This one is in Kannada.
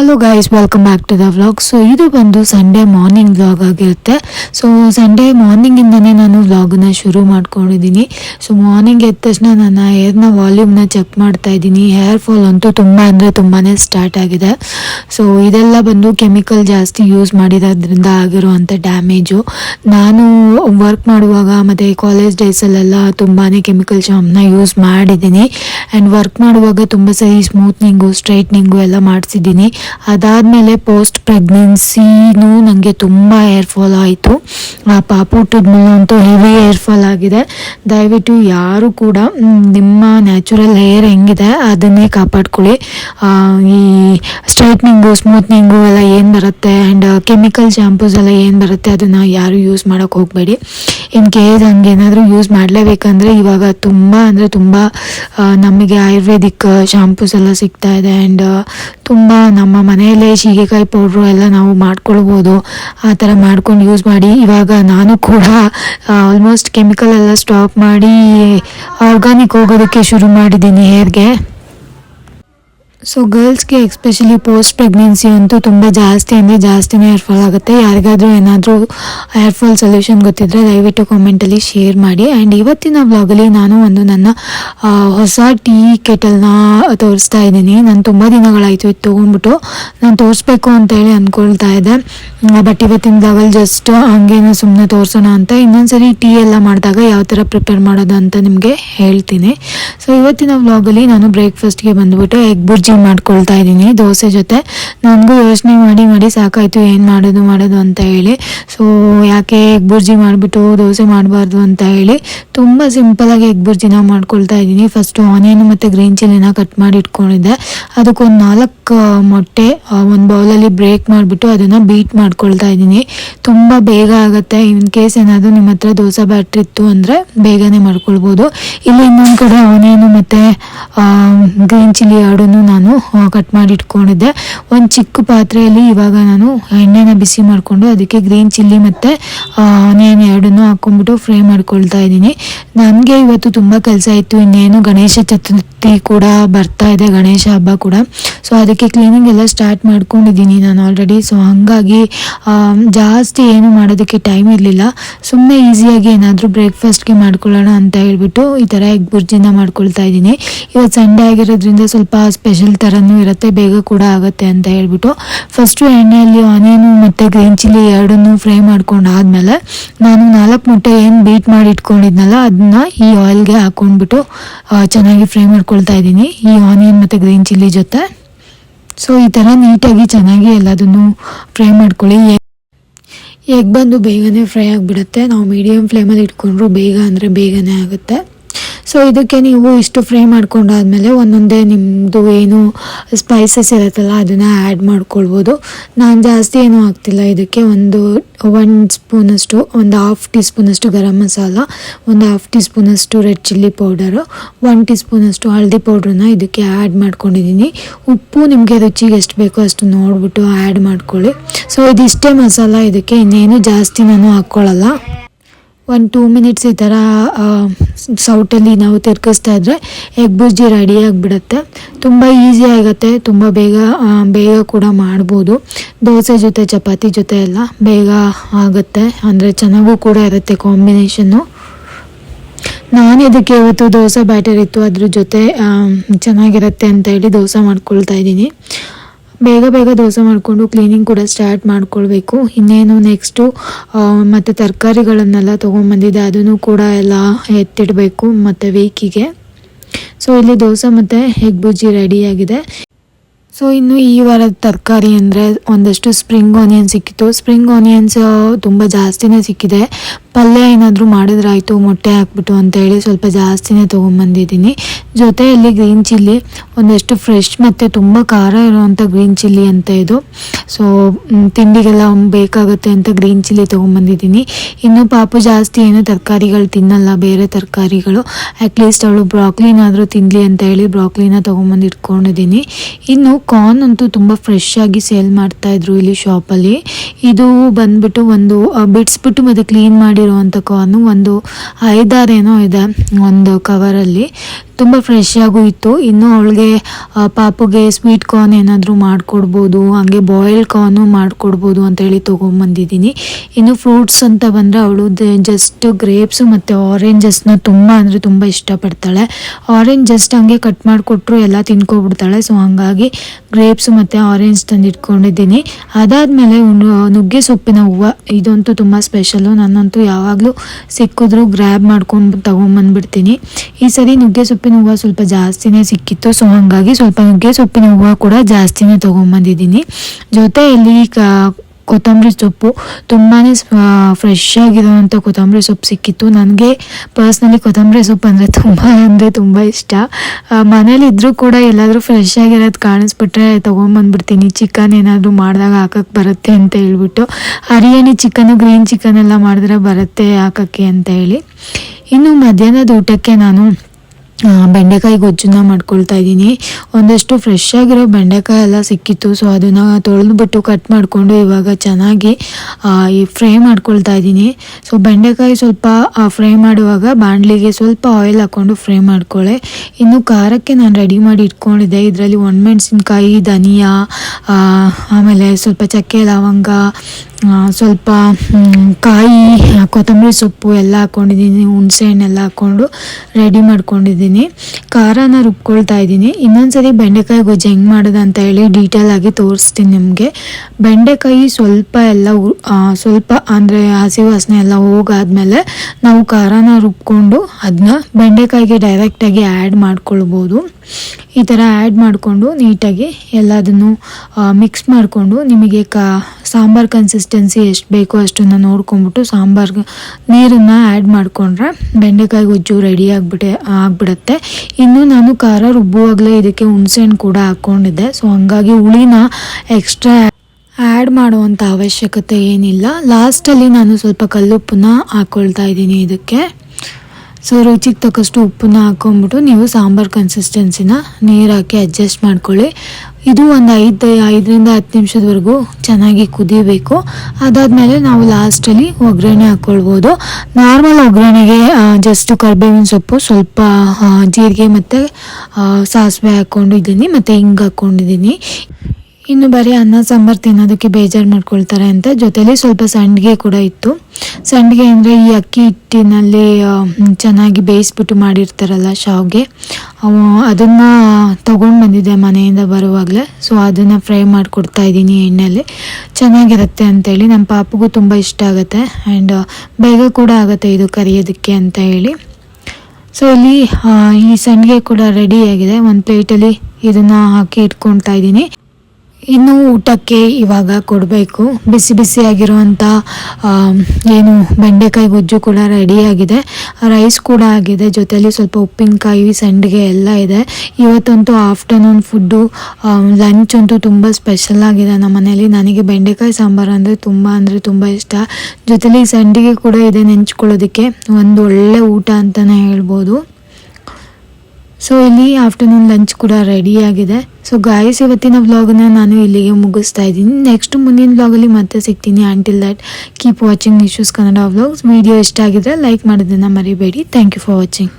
Hello guys welcome back to the vlog so ಇದು ಬಂದು ಸಂಡೇ ಮಾರ್ನಿಂಗ್ ವ್ಲಾಗ್ ಆಗಿರುತ್ತೆ. ಸೊ ಸಂಡೇ ಮಾರ್ನಿಂಗಿಂದನೇ ನಾನು ವ್ಲಾಗನ್ನ ಶುರು ಮಾಡ್ಕೊಂಡಿದ್ದೀನಿ. ಸೊ ಮಾರ್ನಿಂಗ್ ಎದ್ದ ತಕ್ಷಣ ನನ್ನ ಹೇರ್ನ ವಾಲ್ಯೂಮ್ನ ಚೆಕ್ ಮಾಡ್ತಾ ಇದ್ದೀನಿ. ಹೇರ್ ಫಾಲ್ ಅಂತೂ ತುಂಬ ಅಂದರೆ ತುಂಬಾ ಸ್ಟಾರ್ಟ್ ಆಗಿದೆ. ಸೊ ಇದೆಲ್ಲ ಬಂದು ಕೆಮಿಕಲ್ ಜಾಸ್ತಿ ಯೂಸ್ ಮಾಡಿರೋದ್ರಿಂದ ಆಗಿರುವಂಥ ಡ್ಯಾಮೇಜು ನಾನು ವರ್ಕ್ ಮಾಡುವಾಗ ಮತ್ತು ಕಾಲೇಜ್ ಡೇಸಲ್ಲೆಲ್ಲ ತುಂಬಾ ಕೆಮಿಕಲ್ ಶಾಂಪ್ನ ಯೂಸ್ ಮಾಡಿದ್ದೀನಿ. ಆ್ಯಂಡ್ ವರ್ಕ್ ಮಾಡುವಾಗ ತುಂಬ ಸರಿ ಸ್ಮೂತ್ನಿಂಗು ಸ್ಟ್ರೈಟ್ನಿಂಗು ಎಲ್ಲ ಮಾಡಿಸಿದ್ದೀನಿ. ಅದಾದಮೇಲೆ ಪೋಸ್ಟ್ ಪ್ರೆಗ್ನೆನ್ಸಿನೂ ನನಗೆ ತುಂಬ ಏರ್ ಫಾಲ್ ಆಯಿತು. ಆ ಪಾಪು ಹುಟ್ಟಿದ್ಮೇಲೆ ಅಂತೂ ಹೆವಿ ಏರ್ ಫಾಲ್ ಆಗಿದೆ. ದಯವಿಟ್ಟು ಯಾರು ಕೂಡ ನಿಮ್ಮ ನ್ಯಾಚುರಲ್ ಹೇರ್ ಹೆಂಗಿದೆ ಅದನ್ನೇ ಕಾಪಾಡ್ಕೊಳ್ಳಿ. ಈ ಸ್ಟ್ರೈಟ್ನಿಂಗು ಸ್ಮೂತ್ನಿಂಗು ಎಲ್ಲ ಏನು ಬರುತ್ತೆ ಆ್ಯಂಡ್ ಕೆಮಿಕಲ್ ಶ್ಯಾಂಪೂಸ್ ಎಲ್ಲ ಏನು ಬರುತ್ತೆ ಅದನ್ನು ಯಾರು ಯೂಸ್ ಮಾಡೋಕ್ಕೆ ಹೋಗಬೇಡಿ. ಇನ್ ಕೇಸ್ ಹಂಗೇನಾದರೂ ಯೂಸ್ ಮಾಡಲೇಬೇಕಂದ್ರೆ ಇವಾಗ ತುಂಬ ಅಂದರೆ ತುಂಬ ನಮಗೆ ಆಯುರ್ವೇದಿಕ್ ಶಾಂಪೂಸ್ ಎಲ್ಲ ಸಿಗ್ತಾ ಇದೆ ಆ್ಯಂಡ್ ತುಂಬ ನಮ್ಮ ಮನೆಯಲ್ಲೇ ಶೀಗೆಕಾಯಿ ಪೌಡ್ರು ಎಲ್ಲ ನಾವು ಮಾಡ್ಕೊಳ್ಬೋದು. ಆ ಥರ ಮಾಡ್ಕೊಂಡು ಯೂಸ್ ಮಾಡಿ. ಇವಾಗ ನಾನು ಕೂಡ ಆಲ್ಮೋಸ್ಟ್ ಕೆಮಿಕಲ್ ಎಲ್ಲ ಸ್ಟಾಪ್ ಮಾಡಿ ಆರ್ಗಾನಿಕ್ ಹೋಗೋದಕ್ಕೆ ಶುರು ಮಾಡಿದ್ದೀನಿ ಹೇರ್ಗೆ ಸೊ ಗರ್ಲ್ಸ್ಗೆ ಎಕ್ಸ್ಪೆಷಲಿ ಪೋಸ್ಟ್ ಪ್ರೆಗ್ನೆನ್ಸಿ ಅಂತೂ ತುಂಬ ಜಾಸ್ತಿ ಅಂದರೆ ಜಾಸ್ತಿನೇ ಹೇರ್ ಫಾಲ್ ಆಗುತ್ತೆ. ಯಾರಿಗಾದರೂ ಏನಾದರೂ ಹೇರ್ ಫಾಲ್ ಸೊಲ್ಯೂಷನ್ ಗೊತ್ತಿದ್ದರೆ ದಯವಿಟ್ಟು ಕಾಮೆಂಟಲ್ಲಿ ಶೇರ್ ಮಾಡಿ. ಆ್ಯಂಡ್ ಇವತ್ತಿನ ವ್ಲಾಗಲ್ಲಿ ನಾನು ಒಂದು ನನ್ನ ಹೊಸ ಟೀ ಕೆಟಲ್ನ ತೋರಿಸ್ತಾ ಇದ್ದೀನಿ. ನಾನು ತುಂಬ ದಿನಗಳಾಯಿತು ಇದು ತೊಗೊಂಡ್ಬಿಟ್ಟು. ನಾನು ತೋರಿಸ್ಬೇಕು ಅಂತ ಹೇಳಿ ಅಂದ್ಕೊಳ್ತಾ ಇದ್ದೆ. ಬಟ್ ಇವತ್ತಿನ ವ್ಲಾಗಲ್ಲಿ ಜಸ್ಟ್ ಹಂಗೇನೋ ಸುಮ್ಮನೆ ತೋರಿಸೋಣ ಅಂತ. ಇನ್ನೊಂದ್ಸರಿ ಟೀ ಎಲ್ಲ ಮಾಡಿದಾಗ ಯಾವ ಥರ ಪ್ರಿಪೇರ್ ಮಾಡೋದು ಅಂತ ನಿಮಗೆ ಹೇಳ್ತೀನಿ. ಸೊ ಇವತ್ತಿನ ವ್ಲಾಗಲ್ಲಿ ನಾನು ಬ್ರೇಕ್ಫಾಸ್ಟ್ಗೆ ಬಂದುಬಿಟ್ಟು ಎಗ್ ಬುರ್ಜಿ ಮಾಡ್ಕೊಳ್ತಾ ಇದ್ದೀನಿ ದೋಸೆ ಜೊತೆ. ನನಗೂ ಯೋಚನೆ ಮಾಡಿ ಮಾಡಿ ಸಾಕಾಯಿತು, ಏನು ಮಾಡೋದು ಮಾಡೋದು ಅಂತ ಹೇಳಿ. ಸೊ ಯಾಕೆ ಎಗ್ ಬುರ್ಜಿ ಮಾಡಿಬಿಟ್ಟು ದೋಸೆ ಮಾಡಬಾರ್ದು ಅಂತ ಹೇಳಿ ತುಂಬ ಸಿಂಪಲಾಗಿ ಎಗ್ ಬುರ್ಜಿನ ಮಾಡ್ಕೊಳ್ತಾ ಇದ್ದೀನಿ. ಫಸ್ಟು ಆನಿಯನ್ ಮತ್ತು ಗ್ರೀನ್ ಚಿಲ್ಲಿನ ಕಟ್ ಮಾಡಿ ಇಟ್ಕೊಂಡಿದ್ದೆ. ಅದಕ್ಕೊಂದು ನಾಲ್ಕು ಮೊಟ್ಟೆ ಒಂದು ಬೌಲಲ್ಲಿ ಬ್ರೇಕ್ ಮಾಡಿಬಿಟ್ಟು ಅದನ್ನು ಬೀಟ್ ಮಾಡ್ಕೊಳ್ತಾ ಇದ್ದೀನಿ. ತುಂಬ ಬೇಗ ಆಗುತ್ತೆ. ಇನ್ ಕೇಸ್ ಏನಾದರೂ ನಿಮ್ಮ ಹತ್ರ ದೋಸೆ ಬ್ಯಾಟ್ರಿ ಇತ್ತು ಅಂದರೆ ಬೇಗನೆ ಮಾಡ್ಕೊಳ್ಬೋದು. ಇಲ್ಲಿ ಇನ್ನೊಂದು ಕಡೆ ಅವನೇನು ಮತ್ತು ಗ್ರೀನ್ ಚಿಲ್ಲಿ ಎರಡನ್ನೂ ನಾನು ಕಟ್ ಮಾಡಿ ಇಟ್ಕೊಂಡಿದ್ದೆ. ಒಂದು ಚಿಕ್ಕ ಪಾತ್ರೆಯಲ್ಲಿ ಇವಾಗ ನಾನು ಎಣ್ಣೆನ ಬಿಸಿ ಮಾಡಿಕೊಂಡು ಅದಕ್ಕೆ ಗ್ರೀನ್ ಚಿಲ್ಲಿ ಮತ್ತು ಆನಿಯನ್ ಎರಡನ್ನೂ ಹಾಕ್ಕೊಂಡ್ಬಿಟ್ಟು ಫ್ರೈ ಮಾಡ್ಕೊಳ್ತಾ ಇದ್ದೀನಿ. ನನಗೆ ಇವತ್ತು ತುಂಬ ಕೆಲಸ ಇತ್ತು. ಇನ್ನೇನು ಗಣೇಶ ಚತುರ್ಥಿ ಕೂಡ ಬರ್ತಾ ಇದೆ. ಗಣೇಶ ಹಬ್ಬ ಕೂಡ. ಸೊ ಅದಕ್ಕೆ ಕ್ಲೀನಿಂಗ್ ಎಲ್ಲ ಸ್ಟಾರ್ಟ್ ಮಾಡ್ಕೊಂಡಿದ್ದೀನಿ ನಾನು ಆಲ್ರೆಡಿ ಸೊ ಹಾಗಾಗಿ ಜಾಸ್ತಿ ಏನು ಮಾಡೋದಕ್ಕೆ ಟೈಮ್ ಇರಲಿಲ್ಲ. ಸುಮ್ಮನೆ ಈಸಿಯಾಗಿ ಏನಾದರೂ ಬ್ರೇಕ್ಫಾಸ್ಟ್ಗೆ ಮಾಡ್ಕೊಳ್ಳೋಣ ಅಂತ ಹೇಳ್ಬಿಟ್ಟು ಈ ಥರ ಎಗ್ ಬುರ್ಜಿನ ಮಾಡ್ಕೊಳ್ತಾ ಇದ್ದೀನಿ. ಇವತ್ತು ಸಂಡೇ ಆಗಿರೋದ್ರಿಂದ ಸ್ವಲ್ಪ ಸ್ಪೆಷಲ್ ಥರನೂ ಇರುತ್ತೆ, ಬೇಗ ಕೂಡ ಆಗುತ್ತೆ ಅಂತ ಹೇಳ್ಬಿಟ್ಟು. ಫಸ್ಟು ಎಣ್ಣೆಯಲ್ಲಿ ಆನಿಯನು ಮತ್ತು ಗ್ರೀನ್ ಚಿಲ್ಲಿ ಎರಡನ್ನೂ ಫ್ರೈ ಮಾಡ್ಕೊಂಡು ಆದಮೇಲೆ ನಾನು ನಾಲ್ಕು ಮೊಟ್ಟೆ ಏನು ಬೀಟ್ ಮಾಡಿ ಇಟ್ಕೊಂಡಿದ್ನಲ್ಲ ಅದನ್ನ ಈ ಆಯಿಲ್ಗೆ ಹಾಕೊಂಡ್ಬಿಟ್ಟು ಚೆನ್ನಾಗಿ ಫ್ರೈ ಮಾಡ್ಕೊಳ್ತಾ ಇದ್ದೀನಿ. ಈ ಆನಿಯನ್ ಮತ್ತು ಗ್ರೀನ್ ಚಿಲ್ಲಿ ಜೊತೆ. ಸೊ ಈ ಥರ ನೀಟಾಗಿ ಚೆನ್ನಾಗಿ ಎಲ್ಲದನ್ನು ಫ್ರೈ ಮಾಡ್ಕೊಳ್ಳಿ. ಎಗ್ ಬಂದು ಬೇಗನೆ ಫ್ರೈ ಆಗಿಬಿಡುತ್ತೆ? ನಾವು ಮೀಡಿಯಮ್ ಫ್ಲೇಮಲ್ಲಿ ಇಟ್ಕೊಂಡ್ರು ಬೇಗ ಅಂದರೆ ಬೇಗನೆ ಆಗುತ್ತೆ. ಸೊ ಇದಕ್ಕೆ ನೀವು ಇಷ್ಟು ಫ್ರೈ ಮಾಡ್ಕೊಂಡಾದ್ಮೇಲೆ ಒಂದೊಂದೇ ನಿಮ್ಮದು ಏನು ಸ್ಪೈಸಸ್ ಇರುತ್ತಲ್ಲ, ಅದನ್ನು ಆ್ಯಡ್ ಮಾಡ್ಕೊಳ್ಬೋದು. ನಾನು ಜಾಸ್ತಿ ಏನೂ ಹಾಕ್ತಿಲ್ಲ. ಇದಕ್ಕೆ ಒಂದು ಒನ್ ಸ್ಪೂನಷ್ಟು ಒಂದು ಹಾಫ್ ಟೀ ಸ್ಪೂನಷ್ಟು ಗರಂ ಮಸಾಲ, ಒಂದು ಹಾಫ್ ಟೀ ಸ್ಪೂನಷ್ಟು red chilli powder one tea ಸ್ಪೂನಷ್ಟು ಹಳದಿ ಪೌಡ್ರನ್ನ ಇದಕ್ಕೆ ಆ್ಯಡ್ ಮಾಡ್ಕೊಂಡಿದ್ದೀನಿ. ಉಪ್ಪು ನಿಮಗೆ ರುಚಿಗೆ ಎಷ್ಟು ಬೇಕೋ ಅಷ್ಟು ನೋಡಿಬಿಟ್ಟು ಆ್ಯಡ್ ಮಾಡ್ಕೊಳ್ಳಿ. ಸೊ ಇದಿಷ್ಟೇ ಮಸಾಲ. ಇದಕ್ಕೆ ಇನ್ನೇನು ಜಾಸ್ತಿ ನಾನು ಹಾಕ್ಕೊಳ್ಳಲ್ಲ ಒಂದು ಟೂ ಮಿನಿಟ್ಸ್ ಈ ಥರ ಸೌಟಲ್ಲಿ ನಾವು ತಿರ್ಗಿಸ್ತಾ ಇದ್ದರೆ ಎಗ್ ಬುಜ್ಜಿ ರೆಡಿ ಆಗಿಬಿಡುತ್ತೆ. ತುಂಬ ಈಸಿ ಆಗುತ್ತೆ. ತುಂಬ ಬೇಗ ಬೇಗ ಕೂಡ ಮಾಡ್ಬೋದು. ದೋಸೆ ಜೊತೆ, ಚಪಾತಿ ಜೊತೆ ಎಲ್ಲ ಬೇಗ ಆಗುತ್ತೆ. ಅಂದರೆ ಚೆನ್ನಾಗೂ ಕೂಡ ಇರುತ್ತೆ ಕಾಂಬಿನೇಷನ್ನು ನಾನು ಇದಕ್ಕೆ ಇವತ್ತು ದೋಸೆ ಬ್ಯಾಟರ್ ಇತ್ತು ಅದ್ರ ಜೊತೆ ಚೆನ್ನಾಗಿರುತ್ತೆ ಅಂತ ಹೇಳಿ ದೋಸೆ ಮಾಡ್ಕೊಳ್ತಾ ಇದ್ದೀನಿ. ಬೇಗ ಬೇಗ ದೋಸೆ ಮಾಡಿಕೊಂಡು ಕ್ಲೀನಿಂಗ್ ಕೂಡ ಸ್ಟಾರ್ಟ್ ಮಾಡ್ಕೊಳ್ಬೇಕು. ಇನ್ನೇನು ನೆಕ್ಸ್ಟು ಮತ್ತು ತರಕಾರಿಗಳನ್ನೆಲ್ಲ ತೊಗೊಂಬಂದಿದ್ದೆ, ಅದನ್ನು ಕೂಡ ಎಲ್ಲ ಎತ್ತಿಡಬೇಕು ಮತ್ತು ವೀಕಿಗೆ ಸೊ ಇಲ್ಲಿ ದೋಸೆ ಮತ್ತು ಎಗ್ ಬುಜ್ಜಿ ರೆಡಿಯಾಗಿದೆ ಸೊ ಇನ್ನು ಈ ವಾರದ ತರಕಾರಿ ಅಂದರೆ ಒಂದಷ್ಟು ಸ್ಪ್ರಿಂಗ್ ಆನಿಯನ್ ಸಿಕ್ಕಿತ್ತು. ಸ್ಪ್ರಿಂಗ್ ಆನಿಯನ್ಸ್ ತುಂಬ ಜಾಸ್ತಿನೇ ಸಿಕ್ಕಿದೆ. ಪಲ್ಯ ಏನಾದರೂ ಮಾಡಿದ್ರಾಯಿತು ಮೊಟ್ಟೆ ಹಾಕ್ಬಿಟ್ಟು ಅಂತ ಹೇಳಿ ಸ್ವಲ್ಪ ಜಾಸ್ತಿನೇ ತೊಗೊಂಬಂದಿದ್ದೀನಿ. ಜೊತೆಯಲ್ಲಿ ಗ್ರೀನ್ ಚಿಲ್ಲಿ ಒಂದಷ್ಟು ಫ್ರೆಶ್ ಮತ್ತು ತುಂಬ ಖಾರ ಇರುವಂಥ ಗ್ರೀನ್ ಚಿಲ್ಲಿ ಅಂತ ಇದು. ಸೊ ತಿಂಡಿಗೆಲ್ಲ ಬೇಕಾಗುತ್ತೆ ಅಂತ ಗ್ರೀನ್ ಚಿಲ್ಲಿ ತೊಗೊಂಬಂದಿದ್ದೀನಿ. ಇನ್ನು ಪಾಪು ಜಾಸ್ತಿ ಏನು ತರಕಾರಿಗಳು ತಿನ್ನಲ್ಲ, ಬೇರೆ ತರಕಾರಿಗಳು. ಅಟ್ಲೀಸ್ಟ್ ಅವಳು ಬ್ರಾಕ್ಲಿನಾದರೂ ತಿನ್ನಲಿ ಅಂತ ಹೇಳಿ ಬ್ರಾಕ್ಲಿನ ತೊಗೊಂಬಂದು ಇಟ್ಕೊಂಡಿದ್ದೀನಿ ಇನ್ನು ಕಾರ್ನ್ ಅಂತೂ ತುಂಬ ಫ್ರೆಶ್ ಆಗಿ ಸೇಲ್ ಮಾಡ್ತಾ ಇದ್ರು ಇಲ್ಲಿ ಶಾಪಲ್ಲಿ ಇದು ಬಂದ್ಬಿಟ್ಟು ಒಂದು ಆ, ಬಿಡಿಸ್ಬಿಟ್ಟು ಮತ್ತೆ ಕ್ಲೀನ್ ಮಾಡಿರುವಂಥ ಕಾರ್ನು ಒಂದು ಐದಾರೇನೋ ಇದೆ ಒಂದು ಕವರಲ್ಲಿ ತುಂಬ ಫ್ರೆಶ್ ಆಗೂ ಇತ್ತು. ಇನ್ನು ಅವಳಿಗೆ ಪಾಪುಗೆ ಸ್ವೀಟ್ ಕಾರ್ನ್ ಏನಾದರೂ ಮಾಡಿಕೊಡ್ಬೋದು, ಹಾಗೆ ಬಾಯ್ಲ್ ಕಾರ್ನು ಮಾಡಿಕೊಡ್ಬೋದು ಅಂತೇಳಿ ತೊಗೊಂಬಂದಿದ್ದೀನಿ. ಇನ್ನು ಫ್ರೂಟ್ಸ್ ಅಂತ ಬಂದರೆ ಅವಳು ಜಸ್ಟ್ ಗ್ರೇಪ್ಸು ಮತ್ತು ಆರೆಂಜಸ್ನ ತುಂಬ ಅಂದರೆ ತುಂಬ ಇಷ್ಟಪಡ್ತಾಳೆ. ಆರೆಂಜ್ ಜಸ್ಟ್ ಹಂಗೆ ಕಟ್ ಮಾಡಿಕೊಟ್ರು ಎಲ್ಲ ತಿನ್ಕೊಬಿಡ್ತಾಳೆ. ಸೊ ಹಂಗಾಗಿ ಗ್ರೇಪ್ಸ್ ಮತ್ತು ಆರೆಂಜ್ ತಂದು ಇಟ್ಕೊಂಡಿದ್ದೀನಿ ಅದಾದಮೇಲೆ ನುಗ್ಗೆ ಸೊಪ್ಪಿನ ಹೂವು, ಇದಂತೂ ತುಂಬ ಸ್ಪೆಷಲು ನಾನಂತೂ ಯಾವಾಗಲೂ ಸಿಕ್ಕಿದ್ರು ಗ್ರ್ಯಾಬ್ ಮಾಡ್ಕೊಂಡು ತೊಗೊಂಬಂದ್ಬಿಡ್ತೀನಿ. ಈ ಸರಿ ನುಗ್ಗೆ ಸೊಪ್ಪಿನ ಹೂವು ಸ್ವಲ್ಪ ಜಾಸ್ತಿನೇ ಸಿಕ್ಕಿತ್ತು. ಸೊ ಹಾಗಾಗಿ ಸ್ವಲ್ಪ ನುಗ್ಗೆ ಸೊಪ್ಪಿನ ಹೂವು ಕೂಡ ಜಾಸ್ತಿನೇ ತೊಗೊಂಬಂದಿದ್ದೀನಿ ಜೊತೆಯಲ್ಲಿ ಕಾ ಕೊತ್ತಂಬರಿ ಸೊಪ್ಪು ತುಂಬಾ ಫ್ರೆಶ್ ಆಗಿರೋವಂಥ ಕೊತ್ತಂಬರಿ ಸೊಪ್ಪು ಸಿಕ್ಕಿತ್ತು. ನನಗೆ ಪರ್ಸ್ನಲಿ ಕೊತ್ತಂಬರಿ ಸೊಪ್ಪು ಅಂದರೆ ತುಂಬ ಅಂದರೆ ತುಂಬ ಇಷ್ಟ. ಮನೇಲಿದ್ದರೂ ಕೂಡ ಎಲ್ಲಾದರೂ ಫ್ರೆಶ್ ಆಗಿರೋದು ಕಾಣಿಸ್ಬಿಟ್ರೆ ತೊಗೊಂಬಂದ್ಬಿಡ್ತೀನಿ ಚಿಕನ್ ಏನಾದರೂ ಮಾಡಿದಾಗ ಹಾಕಕ್ಕೆ ಬರುತ್ತೆ ಅಂತ ಹೇಳ್ಬಿಟ್ಟು. ಹರಿಯಾಣಿ ಚಿಕನು ಗ್ರೀನ್ ಚಿಕನ್ ಎಲ್ಲ ಮಾಡಿದ್ರೆ ಬರುತ್ತೆ ಹಾಕೋಕ್ಕೆ ಅಂತ ಹೇಳಿ. ಇನ್ನು ಮಧ್ಯಾಹ್ನದ ಊಟಕ್ಕೆ ನಾನು ಬೆಂಡೆಕಾಯಿ ಗೊಜ್ಜನ್ನ ಮಾಡ್ಕೊಳ್ತಾ ಇದ್ದೀನಿ. ಒಂದಷ್ಟು ಫ್ರೆಶ್ ಆಗಿರೋ ಬೆಂಡೆಕಾಯಿ ಎಲ್ಲ ಸಿಕ್ಕಿತ್ತು ಸೊ ಅದನ್ನು ತೊಳೆದ್ಬಿಟ್ಟು ಕಟ್ ಮಾಡಿಕೊಂಡು ಇವಾಗ ಚೆನ್ನಾಗಿ ಫ್ರೈ ಮಾಡ್ಕೊಳ್ತಾ ಇದ್ದೀನಿ. ಸೊ ಬೆಂಡೆಕಾಯಿ ಸ್ವಲ್ಪ ಫ್ರೈ ಮಾಡುವಾಗ ಬಾಣಲಿಗೆ ಸ್ವಲ್ಪ ಆಯಿಲ್ ಹಾಕ್ಕೊಂಡು ಫ್ರೈ ಮಾಡ್ಕೊಳ್ಳೆ ಇನ್ನು ಖಾರಕ್ಕೆ ನಾನು ರೆಡಿ ಮಾಡಿ ಇಟ್ಕೊಂಡಿದ್ದೆ. ಇದರಲ್ಲಿ ಒಣಮೆಣಸಿನ್ಕಾಯಿ ಧನಿಯಾ ಆಮೇಲೆ ಸ್ವಲ್ಪ ಚಕ್ಕೆ, ಲವಂಗ ಸ್ವಲ್ಪ ಕಾಯಿ, ಕೊತ್ತಂಬರಿ ಸೊಪ್ಪು ಎಲ್ಲ ಹಾಕ್ಕೊಂಡಿದ್ದೀನಿ ಹುಣಸೆ ಹಣ್ಣೆಲ್ಲ ಹಾಕ್ಕೊಂಡು ರೆಡಿ ಮಾಡ್ಕೊಂಡಿದ್ದೀನಿ. ಖಾರನ ರುಬ್ಕೊಳ್ತಾ ಇದ್ದೀನಿ. ಇನ್ನೊಂದ್ಸರಿ ಬೆಂಡೆಕಾಯಿ ಗೊಜ್ಜು ಹೆಂಗೆ ಮಾಡೋದು ಅಂತ ಹೇಳಿ ಡೀಟೇಲ್ ಆಗಿ ತೋರಿಸ್ತೀನಿ ನಿಮಗೆ. ಬೆಂಡೆಕಾಯಿ ಸ್ವಲ್ಪ ಎಲ್ಲ ಸ್ವಲ್ಪ ಅಂದರೆ ಹಸಿ ವಾಸನೆ ಎಲ್ಲ ಹೋಗಾದ್ಮೇಲೆ ನಾವು ಖಾರನ ರುಬ್ಕೊಂಡು ಅದನ್ನ ಬೆಂಡೆಕಾಯಿಗೆ ಡೈರೆಕ್ಟಾಗಿ ಆ್ಯಡ್ ಮಾಡ್ಕೊಳ್ಬೋದು. ಈ ಥರ ಆ್ಯಡ್ ಮಾಡಿಕೊಂಡು ನೀಟಾಗಿ ಎಲ್ಲದನ್ನು ಮಿಕ್ಸ್ ಮಾಡಿಕೊಂಡು ನಿಮಗೆ ಕಾ, ಸಾಂಬಾರ್ ಕನ್ಸಿಸ್ಟೆನ್ಸಿ ಎಷ್ಟು ಬೇಕೋ ಅಷ್ಟನ್ನು ನೋಡ್ಕೊಂಬಿಟ್ಟು ಸಾಂಬಾರ್ಗೆ ನೀರನ್ನು ಆ್ಯಡ್ ಮಾಡಿಕೊಂಡ್ರೆ ಬೆಂಡೆಕಾಯಿ ಗೊಜ್ಜು ರೆಡಿ ಆಗಿಬಿಟ್ಟೆ ಆಗಿಬಿಡುತ್ತೆ. ಇನ್ನು ನಾನು ಖಾರ ರುಬ್ಬುವಾಗಲೇ ಇದಕ್ಕೆ ಹುಣಸೆಹಣ್ಣು ಕೂಡ ಹಾಕ್ಕೊಂಡಿದ್ದೆ. ಸೊ ಹಂಗಾಗಿ ಹುಳಿನ ಎಕ್ಸ್ಟ್ರಾ ಆ್ಯಡ್ ಮಾಡುವಂಥ ಅವಶ್ಯಕತೆ ಏನಿಲ್ಲ. ಲಾಸ್ಟಲ್ಲಿ ನಾನು ಸ್ವಲ್ಪ ಕಲ್ಲುಪ್ಪನ್ನ ಹಾಕ್ಕೊಳ್ತಾ ಇದ್ದೀನಿ ಇದಕ್ಕೆ. ಸೊ ರುಚಿಗೆ ತಕ್ಕಷ್ಟು ಉಪ್ಪನ್ನ ಹಾಕ್ಕೊಂಬಿಟ್ಟು ನೀವು ಸಾಂಬಾರು ಕನ್ಸಿಸ್ಟೆನ್ಸಿನ ನೀರು ಹಾಕಿ ಅಡ್ಜಸ್ಟ್ ಮಾಡ್ಕೊಳ್ಳಿ. ಇದು ಒಂದು ಐದು, ಐದರಿಂದ ಹತ್ತು ನಿಮಿಷದವರೆಗೂ ಚೆನ್ನಾಗಿ ಕುದಿಬೇಕು. ಅದಾದಮೇಲೆ ನಾವು ಲಾಸ್ಟಲ್ಲಿ ಒಗ್ಗರಣೆ ಹಾಕ್ಕೊಳ್ಬೋದು ನಾರ್ಮಲ್ ಒಗ್ಗರಣೆಗೆ ಜಸ್ಟ್ ಕರ್ಬೇವಿನ ಸೊಪ್ಪು, ಸ್ವಲ್ಪ ಜೀರಿಗೆ ಮತ್ತು ಸಾಸಿವೆ ಹಾಕ್ಕೊಂಡಿದ್ದೀನಿ ಮತ್ತು ಹಿಂಗೆ ಹಾಕ್ಕೊಂಡಿದ್ದೀನಿ ಇನ್ನು ಬರೀ ಅನ್ನ, ಸಾಂಬಾರು ತಿನ್ನೋದಕ್ಕೆ ಬೇಜಾರು ಮಾಡ್ಕೊಳ್ತಾರೆ ಅಂತ. ಜೊತೆಲಿ ಸ್ವಲ್ಪ ಸಂಡಿಗೆ ಕೂಡ ಇತ್ತು. ಸಂಡಿಗೆ ಅಂದರೆ ಈ ಅಕ್ಕಿ ಹಿಟ್ಟಿನಲ್ಲಿ ಚೆನ್ನಾಗಿ ಬೇಯಿಸ್ಬಿಟ್ಟು ಮಾಡಿರ್ತಾರಲ್ಲ ಶಾವ್ಗೆ. ಅದನ್ನು ತೊಗೊಂಡು ಬಂದಿದ್ದೆ ಮನೆಯಿಂದ ಬರುವಾಗಲೇ. ಸೊ ಅದನ್ನು ಫ್ರೈ ಮಾಡಿಕೊಡ್ತಾ ಇದ್ದೀನಿ ಎಣ್ಣೆಯಲ್ಲಿ ಚೆನ್ನಾಗಿರುತ್ತೆ ಅಂತೇಳಿ ನಮ್ಮ ಪಾಪಗೂ ತುಂಬ ಇಷ್ಟ ಆಗುತ್ತೆ. ಆ್ಯಂಡ್ ಬೇಗ ಕೂಡ ಆಗುತ್ತೆ ಇದು ಕರಿಯೋದಕ್ಕೆ ಅಂತ ಹೇಳಿ. ಸೊ ಇಲ್ಲಿ ಈ ಸಂಡಿಗೆ ಕೂಡ ರೆಡಿಯಾಗಿದೆ ಒಂದು ಪ್ಲೇಟಲ್ಲಿ ಇದನ್ನು ಹಾಕಿ ಇಟ್ಕೊಳ್ತಾ ಇದ್ದೀನಿ. ಇನ್ನು ಊಟಕ್ಕೆ ಇವಾಗ ಕೊಡಬೇಕು. ಬಿಸಿ ಬಿಸಿಯಾಗಿರುವಂಥ ಏನು ಬೆಂಡೆಕಾಯಿ ಗೊಜ್ಜು ಕೂಡ ರೆಡಿಯಾಗಿದೆ ರೈಸ್ ಕೂಡ ಆಗಿದೆ. ಜೊತೆಯಲ್ಲಿ ಸ್ವಲ್ಪ ಉಪ್ಪಿನಕಾಯಿ, ಸಂಡಿಗೆ ಎಲ್ಲ ಇದೆ. ಇವತ್ತಂತೂ ಆಫ್ಟರ್ನೂನ್ ಫುಡ್ಡು ಲಂಚ್ ಅಂತೂ ತುಂಬ ಸ್ಪೆಷಲ್ ಆಗಿದೆ ನಮ್ಮ ಮನೆಯಲ್ಲಿ ನನಗೆ ಬೆಂಡೆಕಾಯಿ ಸಾಂಬಾರು ಅಂದರೆ ತುಂಬ ಅಂದರೆ ತುಂಬ ಇಷ್ಟ. ಜೊತೆಲಿ ಸಂಡಿಗೆ ಕೂಡ ಇದೆ ನೆಂಚ್ಕೊಳ್ಳೋದಕ್ಕೆ ಒಂದು ಒಳ್ಳೆ ಊಟ ಅಂತಲೇ ಹೇಳ್ಬೋದು. ಸೊ ಇಲ್ಲಿ ಆಫ್ಟರ್ನೂನ್ ಲಂಚ್ ಕೂಡ ರೆಡಿ ಆಗಿದೆ. ಸೊ ಗಾಯಸ್ ಇವತ್ತಿನ ವ್ಲಾಗನ್ನ ನಾನು ಇಲ್ಲಿಗೆ ಮುಗಿಸ್ತಾ ಇದ್ದೀನಿ. ನೆಕ್ಸ್ಟ್ ಮುಂದಿನ ವ್ಲಾಗಲ್ಲಿ ಮತ್ತೆ ಸಿಗ್ತೀನಿ. Until that keep watching Ishu's Kannada vlogs video ಇಷ್ಟ ಆಗಿದ್ರೆ ಲೈಕ್ ಮಾಡೋದನ್ನು ಮರಿಬೇಡಿ. Thank you for watching